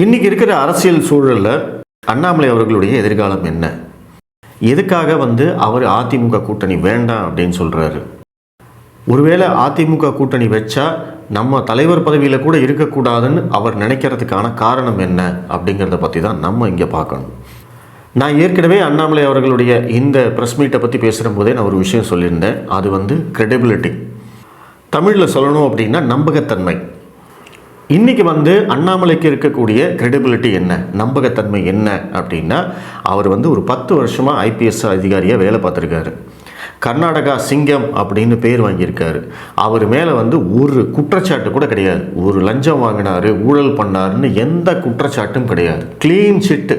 இன்றைக்கி இருக்கிற அரசியல் சூழலில் அண்ணாமலை அவர்களுடைய எதிர்காலம் என்ன? எதுக்காக வந்து அவர் அதிமுக கூட்டணி வேண்டாம் அப்படின்னு சொல்கிறாரு ஒருவேளை அதிமுக கூட்டணி வச்சா நம்ம தலைவர் பதவியில் கூட இருக்கக்கூடாதுன்னு அவர் நினைக்கிறதுக்கான காரணம் என்ன அப்படிங்கிறத பற்றி தான் நம்ம இங்கே பார்க்கணும். நான் ஏற்கனவே அண்ணாமலை அவர்களுடைய இந்த ப்ரெஸ் மீட்டை பற்றி பேசுகிற போதே நான் ஒரு விஷயம் சொல்லியிருந்தேன். அது வந்து க்ரெடிபிலிட்டி தமிழில் சொல்லணும் அப்படின்னா நம்பகத்தன்மை. இன்றைக்கி வந்து அண்ணாமலைக்கு இருக்கக்கூடிய க்ரெடிபிலிட்டி என்ன? நம்பகத்தன்மை என்ன? அப்படின்னா அவர் வந்து ஒரு பத்து வருஷமாக ஐபிஎஸ் அதிகாரியாக வேலை பார்த்துருக்காரு. கர்நாடகா சிங்கம் அப்படின்னு பேர் வாங்கியிருக்காரு. அவர் மேலே வந்து ஒரு குற்றச்சாட்டு கூட கிடையாது. ஒரு லஞ்சம் வாங்கினாரு ஊழல் பண்ணாருன்னு எந்த குற்றச்சாட்டும் கிடையாது. க்ளீன் சிட்டு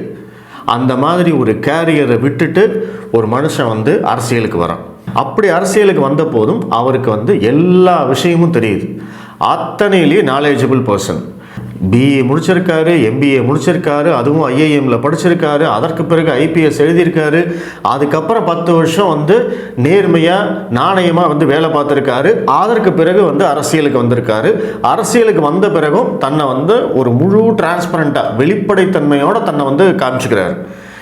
அந்த மாதிரி ஒரு கேரியரை விட்டுட்டு ஒரு மனுஷன் வந்து அரசியலுக்கு வரான். அப்படி அரசியலுக்கு வந்த போதும் அவருக்கு வந்து எல்லா விஷயமும் தெரியுது. அத்தனையிலேயே நாலேஜபிள் பர்சன் பிஏ முடிச்சிருக்காரு எம்பிஏ முடிச்சிருக்காரு அதுவும் ஐஏஎம்ல படிச்சிருக்காரு அதற்கு பிறகு ஐபிஎஸ் எழுதியிருக்காரு. அதுக்கப்புறம் பத்து வருஷம் வந்து நேர்மையாக நாணயமாக வந்து வேலை பார்த்துருக்காரு. அதற்கு பிறகு வந்து அரசியலுக்கு வந்திருக்காரு. அரசியலுக்கு வந்த பிறகும் தன்னை வந்து ஒரு முழு டிரான்ஸ்பரண்ட்டாக வெளிப்படைத்தன்மையோட தன்னை வந்து காமிச்சுக்கிறாரு.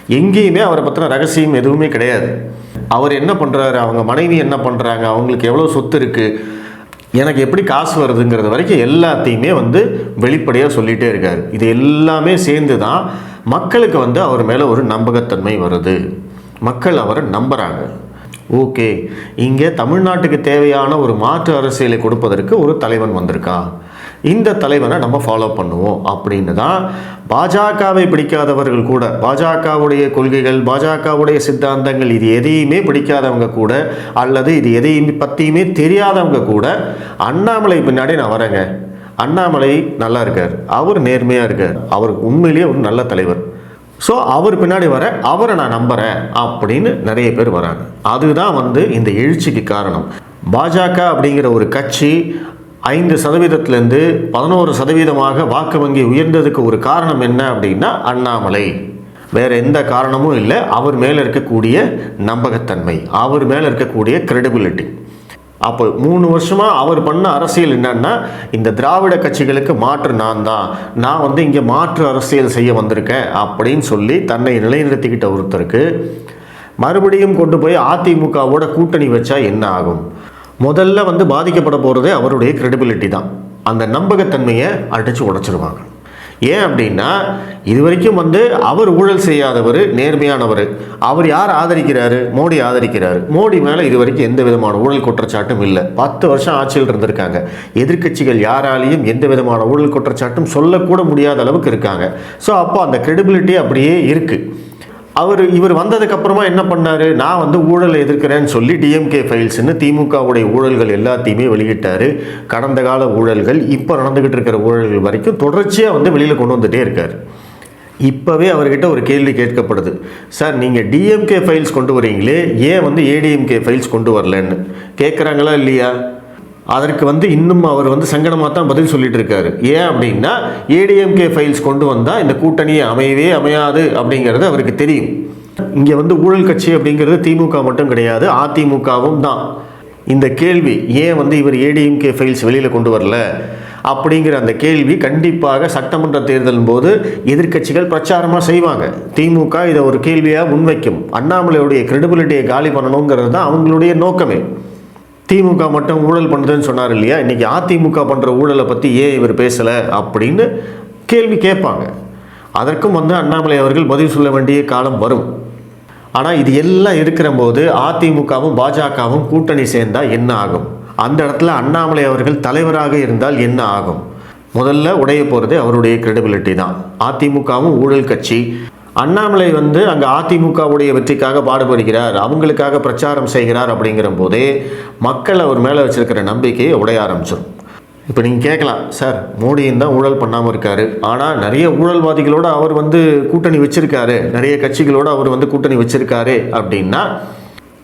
எங்கேயுமே அவரை பற்றின ரகசியம் எதுவுமே கிடையாது. அவர் என்ன பண்ணுறாரு அவங்க மனைவி என்ன பண்ணுறாங்க அவங்களுக்கு எவ்வளோ சொத்து இருக்குது எனக்கு எப்படி காசு வருதுங்கிறது வரைக்கும் எல்லாத்தையுமே வந்து வெளிப்படையாக சொல்லிகிட்டே இருக்கார். இது எல்லாமே சேர்ந்து தான் மக்களுக்கு வந்து அவர் மேலே ஒரு நம்பகத்தன்மை வருது. மக்கள் அவரை நம்புகிறாங்க ஓகே இங்கே தமிழ்நாட்டுக்கு தேவையான ஒரு மாற்று அரசியலை கொடுப்பதற்கு ஒரு தலைவன் வந்திருக்கா? இந்த தலைவனை நம்ம ஃபாலோ பண்ணுவோம் அப்படின்னு தான் பாஜகவை பிடிக்காதவர்கள் கூட பாஜகவுடைய கொள்கைகள் பாஜகவுடைய சித்தாந்தங்கள் இது எதையுமே பிடிக்காதவங்க கூட அல்லது இது எதையுமே பற்றியுமே தெரியாதவங்க கூட அண்ணாமலை பின்னாடி நான் வரேங்க. அண்ணாமலை நல்லா இருக்கார். அவர் நேர்மையாக இருக்கார். அவர் உண்மையிலேயே ஒரு நல்ல தலைவர். ஸோ அவர் பின்னாடி வர அவரை நான் நம்புகிறேன் அப்படின்னு நிறைய பேர் வராங்க. அதுதான் வந்து இந்த எழுச்சிக்கு காரணம். பாஜக அப்படிங்கிற ஒரு கட்சி ஐந்து சதவீதத்திலேருந்து பதினோரு சதவீதமாக வாக்கு வங்கி உயர்ந்ததுக்கு ஒரு காரணம் என்ன அப்படின்னா அண்ணாமலை. வேறு எந்த காரணமும் இல்லை. அவர் மேலே இருக்கக்கூடிய நம்பகத்தன்மை அவர் மேலே இருக்கக்கூடிய கிரெடிபிலிட்டி அப்போ மூணு வருஷமாக அவர் பண்ண அரசியல் என்னன்னா இந்த திராவிட கட்சிகளுக்கு மாற்று நான் தான். நான் வந்து இங்கே மாற்று அரசியல் செய்ய வந்திருக்கேன் அப்படின்னு சொல்லி தன்னை நிலைநிறுத்திக்கிட்ட ஒருத்தருக்கு மறுபடியும் கொண்டு போய் அதிமுகவோட கூட்டணி வச்சா என்ன ஆகும்? முதல்ல வந்து பாதிக்கப்பட போகிறதே அவருடைய கிரெடிபிலிட்டி தான். அந்த நம்பகத்தன்மையை அடித்து உடச்சிருவாங்க. ஏன் அப்படின்னா இது வரைக்கும் வந்து அவர் ஊழல் செய்யாதவர் நேர்மையானவர். அவர் யார் ஆதரிக்கிறாரு? மோடி ஆதரிக்கிறாரு. மோடி மேலே இது வரைக்கும் எந்த விதமான ஊழல் குற்றச்சாட்டும் இல்லை. பத்து வருஷம் ஆட்சியில் இருந்திருக்காங்க. எதிர்க்கட்சிகள் யாராலையும் எந்த விதமான ஊழல் குற்றச்சாட்டும் சொல்லக்கூட முடியாத அளவுக்கு இருக்காங்க. ஸோ அப்போ அந்த கிரெடிபிலிட்டி அப்படியே இருக்குது அவர் இவர் வந்ததுக்கு அப்புறமா என்ன பண்ணாரு? நான் வந்து ஊழலை எதிர்க்கிறேன்னு சொல்லி டிஎம்கே ஃபைல்ஸ்னு திமுகவுடைய ஊழல்கள் எல்லாத்தையுமே வெளியிட்டார். கடந்த கால ஊழல்கள் இப்போ நடந்துக்கிட்டு இருக்கிற ஊழல்கள் வரைக்கும் தொடர்ச்சியாக வந்து வெளியில் கொண்டு வந்துகிட்டே இருக்கார். இப்போவே அவர்கிட்ட ஒரு கேள்வி கேட்கப்படுது. சார் நீங்கள் டிஎம்கே ஃபைல்ஸ் கொண்டு வரீங்களே? ஏன் வந்து ஏடிஎம்கே ஃபைல்ஸ் கொண்டு வரலன்னு? கேட்குறாங்களா இல்லையா? அதற்கு வந்து இன்னும் அவர் வந்து சங்கடமாக தான் பதில் சொல்லிட்டு இருக்காரு ஏன் அப்படின்னா ஏடிஎம்கே ஃபைல்ஸ் கொண்டு வந்தால் இந்த கூட்டணி அமையவே அமையாது அப்படிங்கிறது அவருக்கு தெரியும். இங்கே வந்து ஊழல் கட்சி அப்படிங்கிறது திமுக மட்டும் கிடையாது அதிமுகவும் தான். இந்த கேள்வி ஏன் வந்து இவர் ஏடிஎம்கே ஃபைல்ஸ் வெளியில் கொண்டு வரல? அப்படிங்கிற அந்த கேள்வி கண்டிப்பாக சட்டமன்ற தேர்தலின் போது எதிர்க்கட்சிகள் பிரச்சாரமாக செய்வாங்க. திமுக இதை ஒரு கேள்வியாக முன்வைக்கும். அண்ணாமலையுடைய கிரெடிபிலிட்டியை காலி பண்ணணுங்கிறது தான் அவங்களுடைய நோக்கமே. திமுக மட்டும் ஊழல் பண்ணுதுன்னு சொன்னார் இல்லையா? இன்னைக்கு அதிமுக பண்ணுற ஊழலை பற்றி ஏன் இவர் பேசலை அப்படின்னு கேள்வி கேட்பாங்க. அதற்கும் வந்து அண்ணாமலை அவர்கள் பதில் சொல்ல வேண்டிய காலம் வரும். ஆனால் இது எல்லாம் இருக்கிற போது அதிமுகவும் பாஜகவும் கூட்டணி சேர்ந்தால் என்ன ஆகும்? அந்த இடத்துல அண்ணாமலை அவர்கள் தலைவராக இருந்தால் என்ன ஆகும்? முதல்ல உடைய போகிறது அவருடைய கிரெடிபிலிட்டி தான். அதிமுகவும் ஊழல் கட்சி அண்ணாமலை வந்து அங்கே அதிமுகவுடைய வெற்றிக்காக பாடுபடுகிறார் அவங்களுக்காக பிரச்சாரம் செய்கிறார் அப்படிங்கிற போதே மக்கள் அவர் மேலே வச்சிருக்கிற நம்பிக்கையை உடைய ஆரம்பிச்சிடும் இப்போ நீங்கள் கேட்கலாம் சார் மோடியும் தான் ஊழல் பண்ணாமல் இருக்காரு. ஆனால் நிறைய ஊழல்வாதிகளோட அவர் வந்து கூட்டணி வச்சிருக்காரு. நிறைய கட்சிகளோடு அவர் வந்து கூட்டணி வச்சிருக்காரு. அப்படின்னா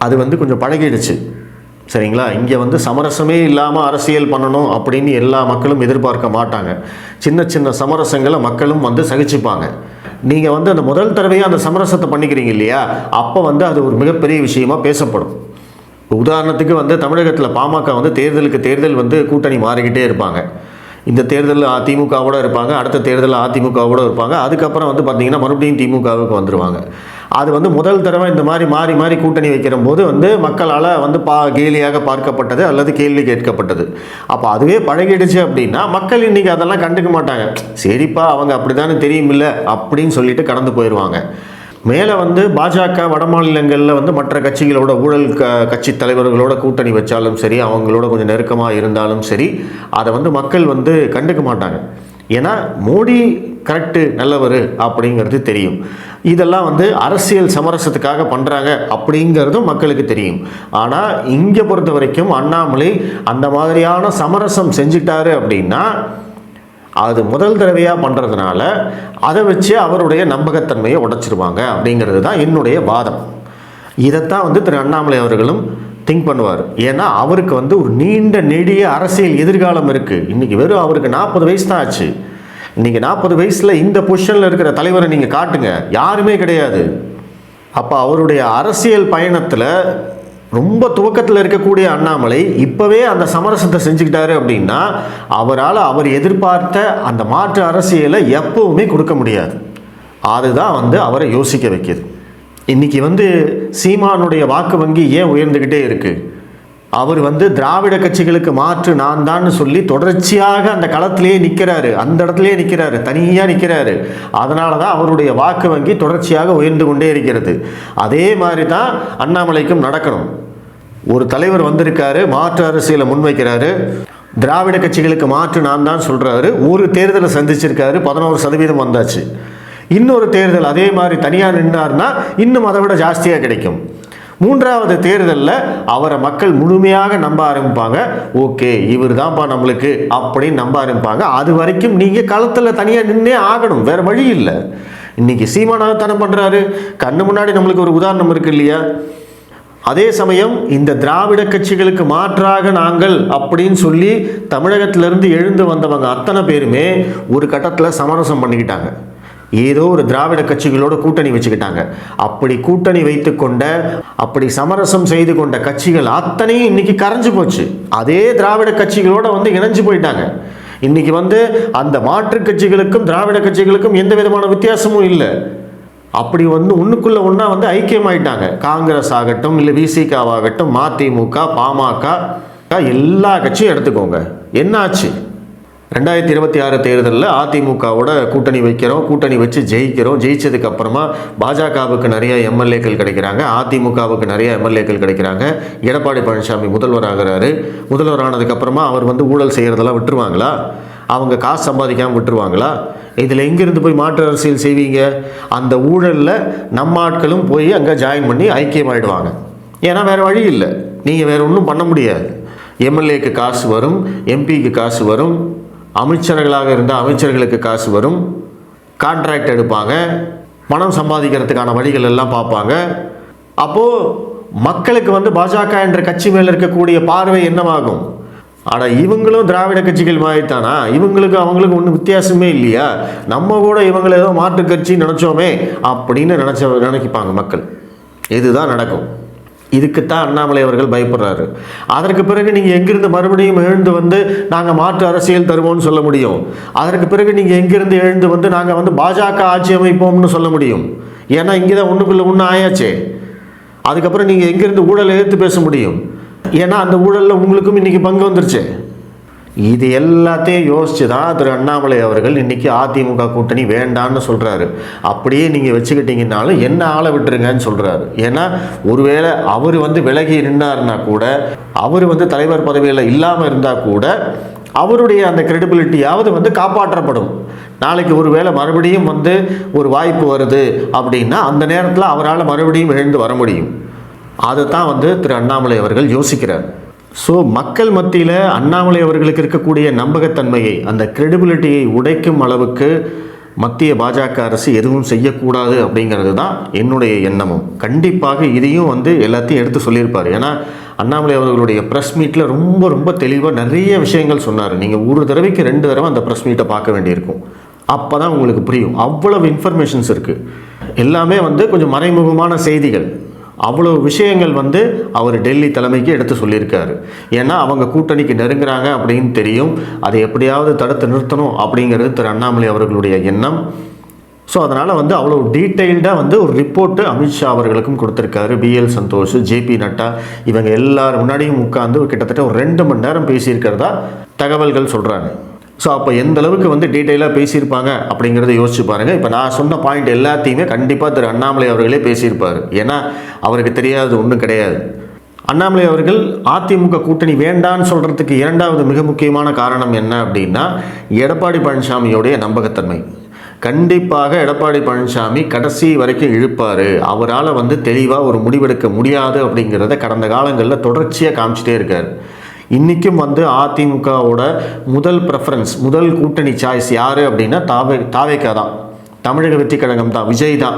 அது வந்து கொஞ்சம் பழகிடுச்சு. சரிங்களா? இங்கே வந்து சமரசமே இல்லாமல் அரசியல் பண்ணணும் அப்படின்னு எல்லா மக்களும் எதிர்பார்க்க மாட்டாங்க. சின்ன சின்ன சமரசங்களை மக்களும் வந்து சகிச்சுப்பாங்க. நீங்கள் வந்து அந்த முதல் தடவையாக அந்த சமரசத்தை பண்ணிக்கிறீங்க இல்லையா? அப்போ வந்து அது ஒரு மிகப்பெரிய விஷயமா பேசப்படும். உதாரணத்துக்கு வந்து தமிழகத்தில் பாமக வந்து தேர்தலுக்கு தேர்தல் வந்து கூட்டணி மாறிக்கிட்டே இருப்பாங்க. இந்த தேர்தலில் திமுகவோட இருப்பாங்க அடுத்த தேர்தலில் அதிமுகவோட இருப்பாங்க. அதுக்கப்புறம் வந்து பார்த்தீங்கன்னா மறுபடியும் திமுகவுக்கு வந்துடுவாங்க அது வந்து முதல் தடவை இந்த மாதிரி மாறி மாறி கூட்டணி வைக்கிற போது வந்து மக்களால் வந்து பா கேலியாக பார்க்கப்பட்டது அல்லது கேள்வி கேட்கப்பட்டது. அப்போ அதுவே பழகிடுச்சு அப்படின்னா மக்கள் இன்னைக்கு அதெல்லாம் கண்டுக்க மாட்டாங்க. சரிப்பா அவங்க அப்படிதானே தெரியுமில்ல அப்படின்னு சொல்லிட்டு கடந்து போயிடுவாங்க மேலே வந்து பாஜக வட மாநிலங்களில் வந்து மற்ற கட்சிகளோட ஊழல் க கட்சி தலைவர்களோட கூட்டணி வச்சாலும் சரி அவங்களோட கொஞ்சம் நெருக்கமாக இருந்தாலும் சரி அதை வந்து மக்கள் வந்து கண்டுக்க மாட்டாங்க. ஏன்னா மோடி கரெக்டு நல்லவர் அப்படிங்கிறது தெரியும். இதெல்லாம் வந்து அரசியல் சமரசத்துக்காக பண்ணுறாங்க அப்படிங்கிறதும் மக்களுக்கு தெரியும். ஆனால் இங்கே பொறுத்த வரைக்கும் அண்ணாமலை அந்த மாதிரியான சமரசம் செஞ்சிட்டாரு அப்படின்னா அது முதல் தடவையாக பண்ணுறதுனால அதை வச்சு அவருடைய நம்பகத்தன்மையை உடைச்சிருவாங்க அப்படிங்கிறது தான் என்னுடைய வாதம். இதைத்தான் வந்து திரு அண்ணாமலை அவர்களும் திங்க் பண்ணுவார். ஏன்னா அவருக்கு வந்து ஒரு நீண்ட நெடிய அரசியல் எதிர்காலம் இருக்குது இன்றைக்கி வெறும் அவருக்கு நாற்பது வயசு தான் ஆச்சு. இன்றைக்கி நாற்பது வயசில் இந்த பொசிஷனில் இருக்கிற தலைவரை நீங்கள் காட்டுங்க. யாருமே கிடையாது. அப்போ அவருடைய அரசியல் பயணத்தில் ரொம்ப துவக்கத்தில் இருக்கக்கூடிய அண்ணாமலை இப்போவே அந்த சமரசத்தை செஞ்சுக்கிட்டாரு அப்படின்னா அவரால் அவர் எதிர்பார்த்த அந்த மாற்று அரசியலை எப்பவுமே கொடுக்க முடியாது. அதுதான் வந்து அவரை யோசிக்க வைக்கிது. இன்றைக்கி வந்து சீமானுடைய வாக்கு வங்கி ஏன் உயர்ந்துக்கிட்டே இருக்குது அவர் வந்து திராவிட கட்சிகளுக்கு மாற்று நான் தான் சொல்லி தொடர்ச்சியாக அந்த களத்திலேயே நிற்கிறாரு அந்த இடத்துலயே நிற்கிறாரு தனியாக நிற்கிறாரு அதனால தான் அவருடைய வாக்கு வங்கி தொடர்ச்சியாக உயர்ந்து கொண்டே இருக்கிறது. அதே மாதிரி தான் அண்ணாமலைக்கும் நடக்கணும். ஒரு தலைவர் வந்திருக்காரு மாற்று அரசியலை முன்வைக்கிறாரு. திராவிட கட்சிகளுக்கு மாற்று நான் தான் சொல்கிறாரு ஒரு தேர்தலை சந்திச்சிருக்காரு. பதினோரு சதவீதம் வந்தாச்சு. இன்னொரு தேர்தல் அதே மாதிரி தனியாக நின்னார்னா இன்னும் அதை விட ஜாஸ்தியாக கிடைக்கும். மூன்றாவது தேர்தலில் அவரை மக்கள் முழுமையாக நம்ப ஆரம்பிப்பாங்க. ஓகே இவர் தான்ப்பா நம்மளுக்கு அப்படின்னு நம்ப ஆரம்பிப்பாங்க. அது வரைக்கும் நீங்கள் களத்தில் தனியாக நின்னே ஆகணும். வேறு வழி இல்லை. இன்னைக்கு சீமானத்தனம் பண்ணுறாரு கண்ணு முன்னாடி நம்மளுக்கு ஒரு உதாரணம் இருக்கு இல்லையா? அதே சமயம் இந்த திராவிட கட்சிகளுக்கு மாற்றாக நாங்கள் அப்படின்னு சொல்லி தமிழகத்திலிருந்து எழுந்து வந்தவங்க அத்தனை பேருமே ஒரு கட்டத்தில் சமரசம் பண்ணிக்கிட்டாங்க. ஏதோ ஒரு திராவிட கட்சிகளோட கூட்டணி வச்சுக்கிட்டாங்க. அப்படி கூட்டணி வைத்துக்கொண்ட அப்படி சமரசம் செய்து கொண்ட கட்சிகள் அத்தனையும் இன்னைக்கு கரைஞ்சு போச்சு. அதே திராவிட கட்சிகளோட வந்து இணைஞ்சு போயிட்டாங்க. இன்னைக்கு வந்து அந்த மாற்றுக் கட்சிகளுக்கும் திராவிட கட்சிகளுக்கும் எந்த விதமான வித்தியாசமும் இல்லை. அப்படி வந்து ஒன்றுக்குள்ளே ஒன்றா வந்து ஐக்கியமாயிட்டாங்க. காங்கிரஸ் ஆகட்டும் இல்லை விசிகாவாகட்டும் மதிமுக பாமக எல்லா கட்சியும் எடுத்துக்கோங்க. என்ன ஆச்சு ரெண்டாயிரத்தி இருபத்தி ஆறு தேர்தலில் அதிமுகவோட கூட்டணி வைக்கிறோம் கூட்டணி வச்சு ஜெயிக்கிறோம். ஜெயிச்சதுக்கு அப்புறமா பாஜகவுக்கு நிறைய எம்எல்ஏக்கள் கிடைக்கிறாங்க. அதிமுகவுக்கு நிறைய எம்எல்ஏக்கள் கிடைக்கிறாங்க. எடப்பாடி பழனிசாமி முதல்வர் ஆகிறாரு முதல்வர் ஆனதுக்கப்புறமா அவர் வந்து ஊழல் செய்கிறதெல்லாம் விட்டுருவாங்களா? அவங்க காசு சம்பாதிக்காமல் விட்டுருவாங்களா? இதில் எங்கேருந்து போய் மாற்று அரசியல் செய்வீங்க? அந்த ஊழலில் நம்ம ஆட்களும் போய் அங்கே ஜாயின் பண்ணி ஐக்கியமாயிடுவாங்க. ஏன்னா வேறு வழி இல்லை. நீங்கள் வேறு ஒன்றும் பண்ண முடியாது. எம்எல்ஏக்கு காசு வரும் எம்பிக்கு காசு வரும். அமைச்சர்களாக இருந்தால் அமைச்சர்களுக்கு காசு வரும். கான்ட்ராக்ட் எடுப்பாங்க. பணம் சம்பாதிக்கிறதுக்கான வழிகள் எல்லாம் பார்ப்பாங்க. அப்போது மக்களுக்கு வந்து பாஜக என்ற கட்சி மேலே இருக்கக்கூடிய பார்வை என்னவாகும்? ஆனால் இவங்களும் திராவிட கட்சிகள் மாதிரி தானா இவங்களுக்கு அவங்களுக்கு ஒன்றும் வித்தியாசமே இல்லையா? நம்ம கூட இவங்களை ஏதோ மாற்று கட்சி நினச்சோமே அப்படின்னு நினச்ச நினைக்கிப்பாங்க மக்கள். இதுதான் நடக்கும். இதுக்குத்தான் அண்ணாமலை அவர்கள் பயப்படுறாரு. அதற்கு பிறகு நீங்கள் எங்கிருந்து மறுபடியும் எழுந்து வந்து நாங்கள் மாற்று அரசியல் தருவோம்னு சொல்ல முடியும். அதற்கு பிறகு நீங்கள் எங்கிருந்து எழுந்து வந்து நாங்கள் வந்து பாஜக ஆட்சி அமைப்போம்னு சொல்ல முடியும். ஏன்னா இங்கே தான் ஒன்றுக்குள்ளே ஒன்று ஆயாச்சே. அதுக்கப்புறம் நீங்கள் எங்கிருந்து ஊழலை எதிர்த்து பேச முடியும்? ஏன்னா அந்த ஊழலில் உங்களுக்கும் இன்றைக்கி பங்கு வந்துருச்சு. இது எல்லாத்தையும் யோசித்து தான் திரு அண்ணாமலை அவர்கள் இன்றைக்கி அதிமுக கூட்டணி வேண்டான்னு சொல்கிறாரு அப்படியே நீங்கள் வச்சுக்கிட்டிங்கனாலும் என்ன ஆளை விட்டுருங்கன்னு சொல்கிறாரு ஏன்னா ஒருவேளை அவர் வந்து விலகி நின்னாருன்னா கூட அவர் வந்து தலைவர் பதவியில் இல்லாமல் இருந்தால் கூட அவருடைய அந்த கிரெடிபிலிட்டியாவது வந்து காப்பாற்றப்படும். நாளைக்கு ஒரு வேளை மறுபடியும் வந்து ஒரு வாய்ப்பு வருது அப்படின்னா அந்த நேரத்தில் அவரால் மறுபடியும் எழுந்து வர முடியும். அதை தான் வந்து திரு அண்ணாமலை அவர்கள் யோசிக்கிறார். ஸோ மக்கள் மத்தியில் அண்ணாமலை அவர்களுக்கு இருக்கக்கூடிய நம்பகத்தன்மையை அந்த கிரெடிபிலிட்டியை உடைக்கும் அளவுக்கு மத்திய பாஜக அரசு எதுவும் செய்யக்கூடாது அப்படிங்கிறது தான் என்னுடைய எண்ணமும். கண்டிப்பாக இதையும் வந்து எல்லாத்தையும் எடுத்து சொல்லியிருப்பார். ஏன்னா அண்ணாமலை அவர்களுடைய ப்ரெஸ் மீட்டில் ரொம்ப ரொம்ப தெளிவாக நிறைய விஷயங்கள் சொன்னார். நீங்கள் ஒரு தடவைக்கு ரெண்டு தடவை அந்த ப்ரெஸ் மீட்டை பார்க்க வேண்டியிருக்கும். அப்போ தான் உங்களுக்கு புரியும். அவ்வளவு இன்ஃபர்மேஷன்ஸ் இருக்குது எல்லாமே வந்து கொஞ்சம் மறைமுகமான செய்திகள். அவ்வளோ விஷயங்கள் வந்து அவர் டெல்லி தலைமைக்கு எடுத்து சொல்லியிருக்காரு. ஏன்னா அவங்க கூட்டணிக்கு நெருங்குறாங்க அப்படின்னு தெரியும். அதை எப்படியாவது தடுத்து நிறுத்தணும் அப்படிங்கிறது திரு அண்ணாமலை அவர்களுடைய எண்ணம். ஸோ அதனால் வந்து அவ்வளோ டீட்டெயில்டாக வந்து ஒரு ரிப்போர்ட்டு அமித்ஷா அவர்களுக்கும் கொடுத்துருக்காரு. பிஎல் சந்தோஷ் ஜேபி நட்டா இவங்க எல்லாரும் முன்னாடியும் உட்காந்து கிட்டத்தட்ட ஒரு ரெண்டு மணி நேரம் பேசியிருக்கிறதா தகவல்கள் சொல்கிறாங்க ஸோ அப்போ எந்த அளவுக்கு வந்து டீட்டெயிலாக பேசியிருப்பாங்க அப்படிங்கிறத யோசிச்சு பாருங்கள் இப்போ நான் சொன்ன பாயிண்ட் எல்லாத்தையுமே கண்டிப்பாக திரு அண்ணாமலை அவர்களே பேசியிருப்பார். ஏன்னா அவருக்கு தெரியாதது ஒன்றும் கிடையாது. அண்ணாமலை அவர்கள் அதிமுக கூட்டணி வேண்டான்னு சொல்கிறதுக்கு இரண்டாவது மிக முக்கியமான காரணம் என்ன அப்படின்னா எடப்பாடி பழனிசாமியோடைய நம்பகத்தன்மை. கண்டிப்பாக எடப்பாடி பழனிசாமி கடைசி வரைக்கும் இழுப்பார். அவரால் வந்து தெளிவாக ஒரு முடிவெடுக்க முடியாது அப்படிங்கிறத கடந்த காலங்களில் தொடர்ச்சியாக காமிச்சிட்டே இருக்கார். இன்றைக்கும் வந்து அதிமுகவோட முதல் ப்ரெஃபரன்ஸ் முதல் கூட்டணி சாய்ஸ் யார் அப்படின்னா தாவே தாவேக்கா தான். தமிழக வெற்றி கழகம் தான் விஜய் தான்.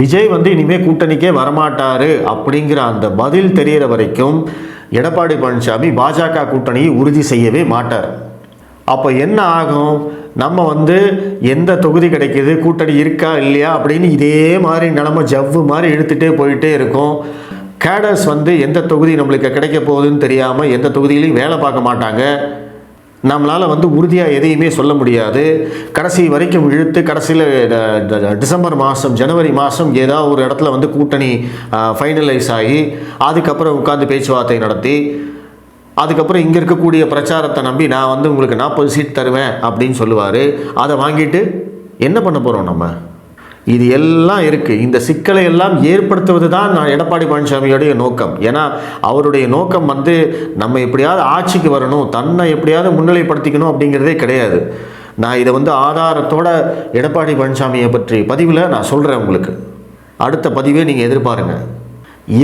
விஜய் வந்து இனிமேல் கூட்டணிக்கே வரமாட்டார் அப்படிங்கிற அந்த பதில் தெரிகிற வரைக்கும் எடப்பாடி பழனிசாமி பாஜக கூட்டணியை உறுதி செய்யவே மாட்டார். அப்போ என்ன ஆகும்? நம்ம வந்து எந்த தொகுதி கிடைக்கிது? கூட்டணி இருக்கா இல்லையா? அப்படின்னு இதே மாதிரி நிலமை ஜவ்வு மாதிரி இழுத்துகிட்டே போயிட்டே இருக்கும். கேடர்ஸ் வந்து எந்த தொகுதி நம்மளுக்கு கிடைக்க போகுதுன்னு தெரியாமல் எந்த தொகுதியிலையும் வேலை பார்க்க மாட்டாங்க. நம்மளால் வந்து உறுதியாக எதையுமே சொல்ல முடியாது. கடைசி வரைக்கும் இழுத்து கடைசியில் டிசம்பர் மாதம் ஜனவரி மாதம் ஏதாவது ஒரு இடத்துல வந்து கூட்டணி ஃபைனலைஸ் ஆகி அதுக்கப்புறம் உட்காந்து பேச்சுவார்த்தை நடத்தி அதுக்கப்புறம் இங்கே இருக்கக்கூடிய பிரச்சாரத்தை நம்பி நான் வந்து உங்களுக்கு நாற்பது சீட் தருவேன் அப்படின்னு சொல்லுவார். அதை வாங்கிட்டு என்ன பண்ண போகிறோம் நம்ம? இது எல்லாம் இருக்குது இந்த சிக்கலை எல்லாம் ஏற்படுத்துவது தான் நான் எடப்பாடி பழனிசாமியோடைய நோக்கம். ஏன்னா அவருடைய நோக்கம் வந்து நம்ம எப்படியாவது ஆட்சிக்கு வரணும் தன்னை எப்படியாவது முன்னிலைப்படுத்திக்கணும் அப்படிங்கிறதே கிடையாது. நான் இதை வந்து ஆதாரத்தோட எடப்பாடி பழனிசாமியை பற்றி பதிவில் நான் சொல்கிறேன் உங்களுக்கு. அடுத்த பதிவே நீங்கள் எதிர்பாருங்க.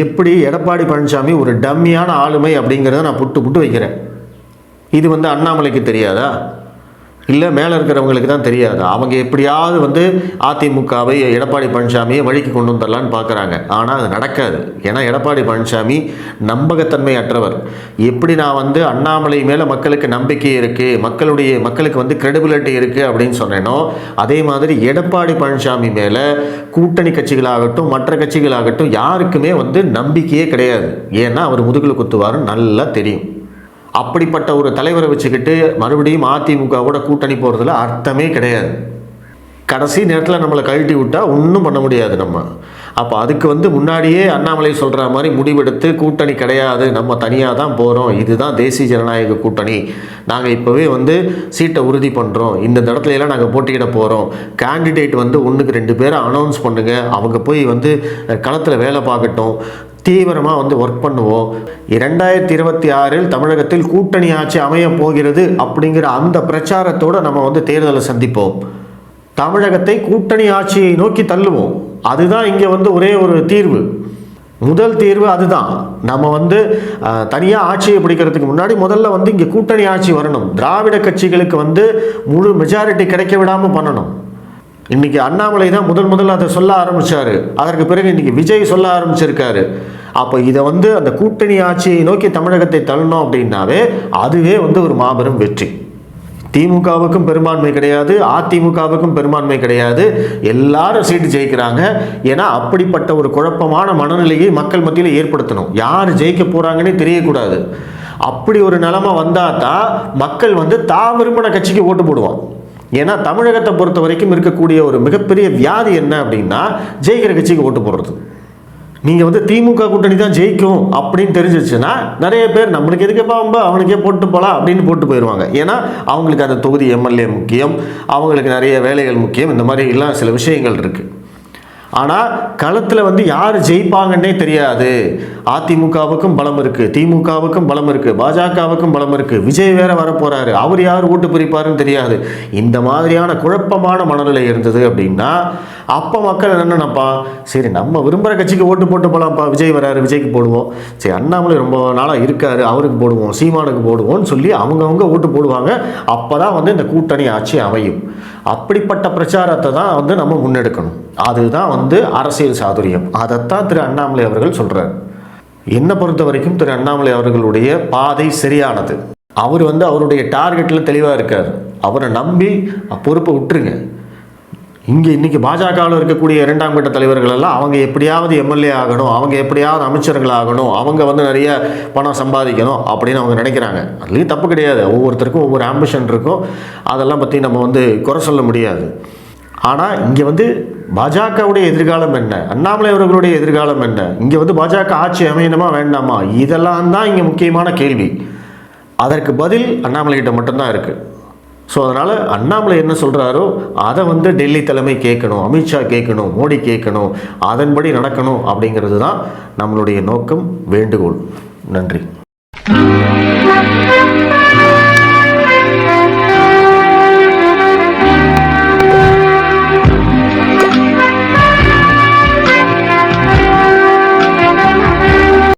எப்படி எடப்பாடி பழனிசாமி ஒரு டம்மியான ஆளுமை அப்படிங்கிறத நான் புட்டு புட்டு வைக்கிறேன். இது வந்து அண்ணாமலைக்கு தெரியாதா? இல்லை மேலே இருக்கிறவங்களுக்கு தான் தெரியாது. அவங்க எப்படியாவது வந்து அதிமுகவை எடப்பாடி பழனிசாமியை வழிக்கு கொண்டு வந்துடலான்னு பார்க்குறாங்க ஆனால் அது நடக்காது. ஏன்னா எடப்பாடி பழனிசாமி நம்பகத்தன்மை அற்றவர். எப்படி நான் வந்து அண்ணாமலை மேலே மக்களுக்கு நம்பிக்கை இருக்குது மக்களுடைய மக்களுக்கு வந்து கிரெடிபிலிட்டி இருக்குது அப்படின்னு சொன்னேனோ அதே மாதிரி எடப்பாடி பழனிசாமி மேலே கூட்டணி கட்சிகளாகட்டும் மற்ற கட்சிகளாகட்டும் யாருக்குமே வந்து நம்பிக்கையே கிடையாது. ஏன்னா அவர் முதுகில் குத்துவாருன்னு நல்லா தெரியும். அப்படிப்பட்ட ஒரு தலைவரை வச்சுக்கிட்டு மறுபடியும் அதிமுகவோட கூட்டணி போகிறதுல அர்த்தமே கிடையாது. கடைசி நேரத்தில் நம்மளை கழட்டி விட்டால் ஒன்றும் பண்ண முடியாது நம்ம. அப்போ அதுக்கு வந்து முன்னாடியே அண்ணாமலை சொல்கிற மாதிரி முடிவெடுத்து கூட்டணி கிடையாது. நம்ம தனியாக தான் போகிறோம் இதுதான் தேசிய ஜனநாயக கூட்டணி. நாங்கள் இப்போவே வந்து சீட்டை உறுதி பண்ணுறோம் இந்த இடத்துலலாம் நாங்கள் போட்டியிட போகிறோம் கேண்டிடேட் வந்து ஒன்றுக்கு ரெண்டு பேரை அனௌன்ஸ் பண்ணுங்கள் அவங்க போய் வந்து களத்தில் வேலை பார்க்கட்டும். தீவிரமாக வந்து ஒர்க் பண்ணுவோம். இரண்டாயிரத்தி இருபத்தி ஆறில் தமிழகத்தில் கூட்டணி ஆட்சி அமைய போகிறது அப்படிங்கிற அந்த பிரச்சாரத்தோடு நம்ம வந்து தேர்தலை சந்திப்போம். தமிழகத்தை கூட்டணி ஆட்சியை நோக்கி தள்ளுவோம். அதுதான் இங்கே வந்து ஒரே ஒரு தீர்வு. முதல் தீர்வு அதுதான். நம்ம வந்து தனியாக ஆட்சியை பிடிக்கிறதுக்கு முன்னாடி முதல்ல வந்து இங்கே கூட்டணி ஆட்சி வரணும். திராவிட கட்சிகளுக்கு வந்து முழு மெஜாரிட்டி கிடைக்க விடாமல் பண்ணணும். இன்னைக்கு அண்ணாமலை தான் முதல் முதல்ல அதை சொல்ல ஆரம்பிச்சாரு. அதற்கு பிறகு இன்னைக்கு விஜய் சொல்ல ஆரம்பிச்சிருக்காரு. அப்போ இதை வந்து அந்த கூட்டணி ஆட்சியை நோக்கி தமிழகத்தை தள்ளணும் அப்படின்னாவே அதுவே வந்து ஒரு மாபெரும் வெற்றி. திமுகவுக்கும் பெரும்பான்மை கிடையாது அதிமுகவுக்கும் பெரும்பான்மை கிடையாது. எல்லாரும் சீட்டு ஜெயிக்கிறாங்க. ஏன்னா அப்படிப்பட்ட ஒரு குழப்பமான மனநிலையை மக்கள் மத்தியில் ஏற்படுத்தணும். யார் ஜெயிக்க போகிறாங்கன்னே தெரியக்கூடாது. அப்படி ஒரு நிலைமை வந்தால் தான் மக்கள் வந்து தா விரும்பின கட்சிக்கு ஓட்டு போடுவான் ஏன்னா தமிழகத்தை பொறுத்த வரைக்கும் இருக்கக்கூடிய ஒரு மிகப்பெரிய வியாதி என்ன அப்படின்னா ஜெயிக்கிற கட்சிக்கு ஓட்டு போடுறது. நீங்கள் வந்து திமுக கூட்டணி தான் ஜெயிக்கும் அப்படின்னு தெரிஞ்சிச்சுன்னா நிறைய பேர் நம்மளுக்கு எதுக்கு பாம்பா அவனுக்கே போட்டு போகலாம் அப்படின்னு போட்டு போயிடுவாங்க. ஏன்னா அவங்களுக்கு அந்த தொகுதி எம்எல்ஏ முக்கியம் அவங்களுக்கு நிறைய வேலைகள் முக்கியம் இந்த மாதிரி எல்லாம் சில விஷயங்கள் இருக்குது ஆனால் களத்தில் வந்து யார் ஜெயிப்பாங்கன்னே தெரியாது. அதிமுகவுக்கும் பலம் இருக்குது திமுகவுக்கும் பலம் இருக்குது பாஜகவுக்கும் பலம் இருக்குது விஜய் வேற வரப்போகிறாரு அவர் யார் ஓட்டு பிரிப்பாருன்னு தெரியாது. இந்த மாதிரியான குழப்பமான மனநிலை இருந்தது அப்படின்னா அப்போ மக்கள் என்ன நினைப்பான் சரி நம்ம விரும்புகிற கட்சிக்கு ஓட்டு போட்டு போகலாம்ப்பா விஜய் வராரு விஜய்க்கு போடுவோம். சரி அண்ணாமலை ரொம்ப நாளாக இருக்காரு அவருக்கு போடுவோம் சீமானுக்கு போடுவோம்னு சொல்லி அவங்கவுங்க ஓட்டு போடுவாங்க. அப்போ தான் வந்து இந்த கூட்டணி ஆட்சி அமையும். அப்படிப்பட்ட பிரச்சாரத்தை தான் வந்து நம்ம முன்னெடுக்கணும். அதுதான் வந்து அரசியல் சாதுரியம். அதைத்தான் திரு அண்ணாமலை அவர்கள் சொல்கிறார் என்னை பொறுத்த வரைக்கும் திரு அண்ணாமலை அவர்களுடைய பாதை சரியானது. அவர் வந்து அவருடைய டார்கெட்டில் தெளிவாக இருக்கார். அவரை நம்பி பொறுப்பை விட்டுருங்க. இங்கே இன்றைக்கி பாஜகவில் இருக்கக்கூடிய இரண்டாம் கட்ட தலைவர்கள் எல்லாம் அவங்க எப்படியாவது எம்எல்ஏ ஆகணும் அவங்க எப்படியாவது அமைச்சர்கள் ஆகணும் அவங்க வந்து நிறைய பணம் சம்பாதிக்கணும் அப்படின்னு அவங்க நினைக்கிறாங்க. அதுலேயும் தப்பு கிடையாது. ஒவ்வொருத்தருக்கும் ஒவ்வொரு ஆம்பிஷன் இருக்கும். அதெல்லாம் பற்றி நம்ம வந்து குறை சொல்ல முடியாது. ஆனால் இங்கே வந்து பாஜகவுடைய எதிர்காலம் என்ன? அண்ணாமலை அவர்களுடைய எதிர்காலம் என்ன? இங்கே வந்து பாஜக ஆட்சி அமையணுமா வேண்டாமா? இதெல்லாம் தான் இங்கே முக்கியமான கேள்வி. அதற்கு பதில் அண்ணாமலை கிட்ட மட்டும்தான் இருக்குது ஸோ அதனால் அண்ணாமலை என்ன சொல்கிறாரோ அதை வந்து டெல்லி தலைமை கேட்கணும் அமித்ஷா கேட்கணும் மோடி கேட்கணும் அதன்படி நடக்கணும் அப்படிங்கிறது தான் நம்மளுடைய நோக்கம் வேண்டுகோள் நன்றி Thank you.